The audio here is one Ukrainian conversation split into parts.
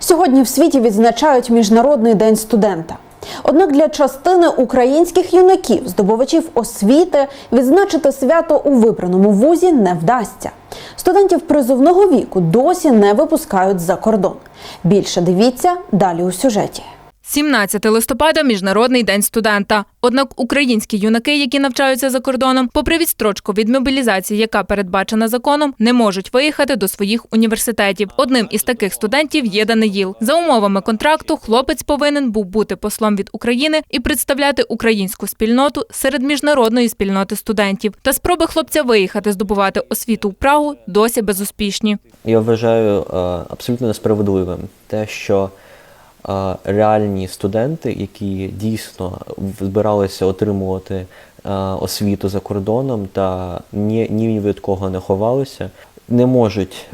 Сьогодні в світі відзначають Міжнародний день студента. Однак для частини українських юнаків, здобувачів освіти, відзначити свято у вибраному вузі не вдасться. Студентів призовного віку досі не випускають за кордон. Більше дивіться далі у сюжеті. 17 листопада міжнародний день студента. Однак українські юнаки, які навчаються за кордоном, попри відстрочку від мобілізації, яка передбачена законом, не можуть виїхати до своїх університетів. Одним із таких студентів є Даниїл. За умовами контракту, хлопець повинен був бути послом від України і представляти українську спільноту серед міжнародної спільноти студентів. Та спроби хлопця виїхати здобувати освіту в Прагу досі безуспішні. Я вважаю е, абсолютно несправедливим те, що реальні студенти, які дійсно збиралися отримувати освіту за кордоном та ні, ні від кого не ховалися, не можуть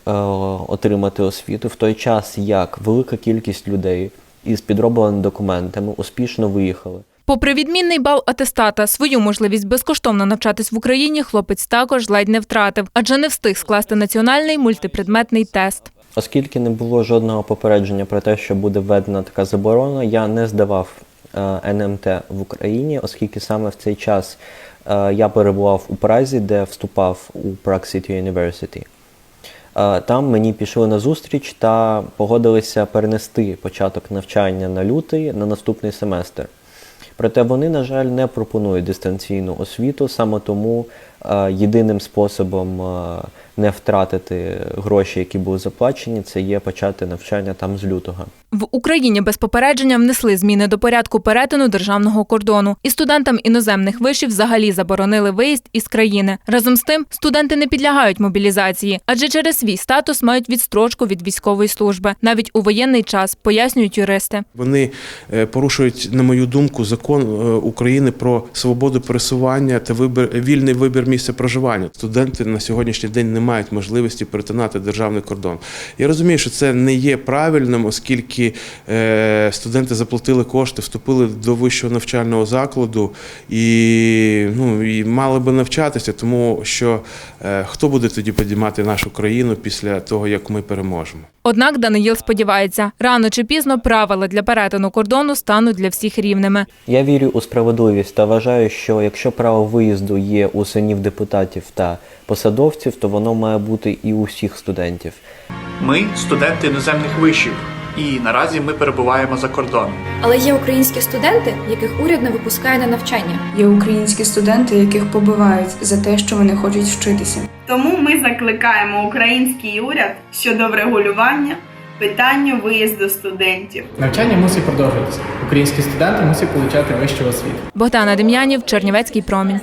отримати освіту в той час, як велика кількість людей із підробленими документами успішно виїхали. Попри відмінний бал атестата, свою можливість безкоштовно навчатись в Україні хлопець також ледь не втратив, адже не встиг скласти національний мультипредметний тест. Оскільки не було жодного попередження про те, що буде введена така заборона, я не здавав е, НМТ в Україні, оскільки саме в цей час е, я перебував у Празі, де вступав у Prague City University. Е, Там мені пішли на зустріч та погодилися перенести початок навчання на лютий на наступний семестр. Проте вони, на жаль, не пропонують дистанційну освіту, саме тому єдиним способом е, не втратити гроші, які були заплачені, це є почати навчання там з лютого. В Україні без попередження внесли зміни до порядку перетину державного кордону, і студентам іноземних вишів взагалі заборонили виїзд із країни. Разом з тим, студенти не підлягають мобілізації, адже через свій статус мають відстрочку від військової служби, навіть у воєнний час, пояснюють юристи. Вони е, порушують, на мою думку, закон е, України про свободу пересування та вибір вільний вибір місця проживання. Студенти на сьогоднішній день не мають можливості перетинати державний кордон. Я розумію, що це не є правильним, оскільки е, студенти заплатили кошти, вступили до вищого навчального закладу і, ну, і мали би навчатися, тому що е, хто буде тоді підіймати нашу країну після того, як ми переможемо. Однак Даниїл сподівається, рано чи пізно правила для перетину кордону стануть для всіх рівними. Я вірю у справедливість та вважаю, що якщо право виїзду є у синів депутатів та посадовців, то воно має бути і у всіх студентів. Ми студенти іноземних вишів, і наразі ми перебуваємо за кордоном. Але є українські студенти, яких уряд не випускає на навчання. Є українські студенти, яких побивають за те, що вони хочуть вчитися. Тому ми закликаємо український уряд щодо врегулювання питання виїзду студентів. Навчання мусить продовжуватися. Українські студенти мусять отримати вищу освіту. Богдана Дем'янів, Чернівецький промінь.